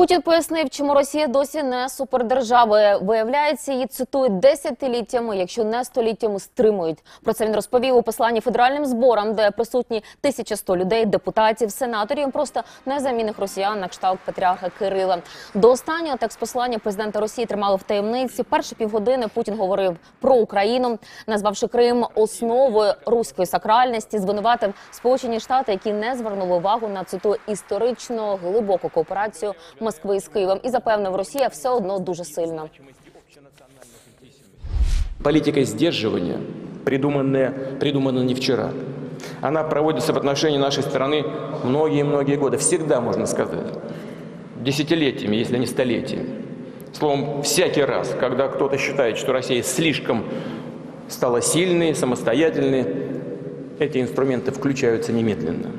Путін пояснив, чому Росія досі не супердержава. Виявляється, її цитують десятиліттями, якщо не століттями стримують. Про це він розповів у посланні федеральним зборам, де присутні 1100 людей, депутатів, сенаторів, просто незамінних росіян на кшталт патріарха Кирила. До останнього текст послання президента Росії тримали в таємниці. Перші півгодини Путін говорив про Україну, назвавши Крим основою руської сакральності, звинуватив Сполучені Штати, які не звернули увагу на цитую історично глибоку кооперацію Москви з Києвом, і запевнив, Росія все одно дуже сильна. Политика сдерживания придуманная, придумана не вчера. Она проводится в отношении нашей страны многие-многие годы. Всегда, можно сказать. Десятилетиями, если не столетиями. Словом, всякий раз, когда кто-то считает, что Россия слишком стала сильной, самостоятельной, эти инструменты включаются немедленно.